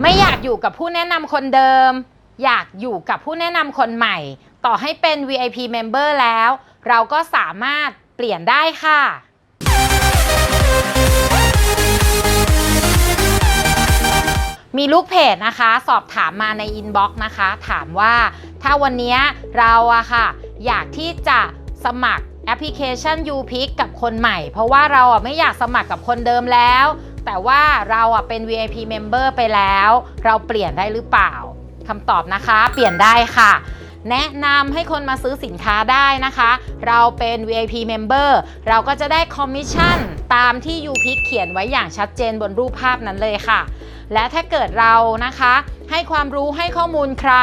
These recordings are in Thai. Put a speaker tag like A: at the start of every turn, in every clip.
A: ไม่อยากอยู่กับผู้แนะนำคนเดิม อยากอยู่กับผู้แนะนำคนใหม่ ต่อให้เป็น VIP Member แล้ว เราก็สามารถเปลี่ยนได้ค่ะ มีลูกเพจนะคะ สอบถามมาในอินบ็อกซ์นะคะ ถามว่าถ้าวันนี้เราอะค่ะ อยากที่จะสมัครแอปพลิเคชัน u p i c กับคนใหม่ เพราะว่าเราอะไม่อยากสมัครกับคนเดิมแล้ว แต่ว่าเราอะเป็น VIP Member ไปแล้ว เราเปลี่ยนได้หรือเปล่าคำตอบนะคะ เปลี่ยนได้ค่ะ แนะนำให้คนมาซื้อสินค้าได้นะคะ เราเป็น VIP Member เราก็จะได้คอมมิชชั่นตามที่ยูพิกเขียนไว้อย่างชัดเจนบนรูปภาพนั้นเลยค่ะ และถ้าเกิดเรานะคะ ให้ความรู้ให้ข้อมูลใคร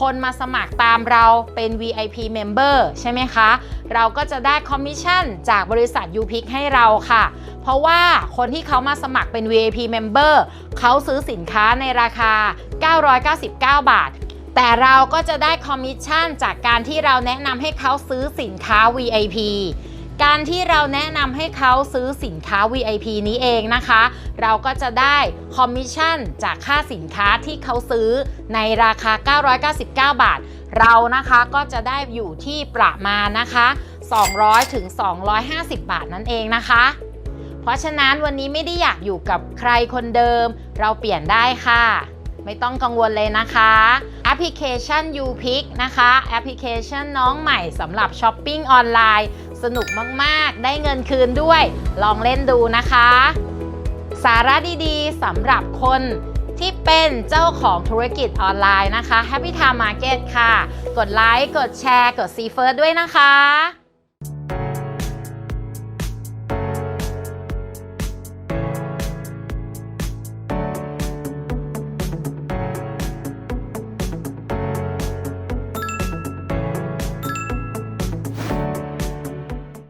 A: คนมาสมัครตามเราเป็น VIP Member ใช่ไหมคะ เราก็จะได้คอมมิชชั่นจากบริษัท u p i c ให้เราค่ะ เพราะว่าคนที่เขามาสมัครเป็น VIP Member เขาซื้อสินค้าในราคา 999 บาทแต่เราก็จะได้คอมมิชชั่นจากการที่เราแนะนำให้เขาซื้อสินค้า VIP การที่เราแนะนำให้เขาซื้อสินค้า VIP นี้เองนะคะ เราก็จะได้คอมมิชชั่นจากค่าสินค้าที่เขาซื้อในราคา 999 บาท เรานะคะก็จะได้อยู่ที่ประมาณนะคะ 200ถึง250 บาทนั่นเองนะคะ เพราะฉะนั้นวันนี้ไม่ได้อยากอยู่กับใครคนเดิม เราเปลี่ยนได้ค่ะ ไม่ต้องกังวลเลยนะคะแอปพลิเคชัน u p i c นะคะ แอปพลิเคชันน้องใหม่สำหรับช้อปปิ้งออนไลน์ สนุกมากๆ ได้เงินคืนด้วย ลองเล่นดูนะคะ สาระดีๆสำหรับคนที่เป็นเจ้าของธุรกิจออนไลน์นะคะ Happy Time Market ค่ะ กดไลค์ กดแชร์ กดซีเฟิร์ด้วยนะคะ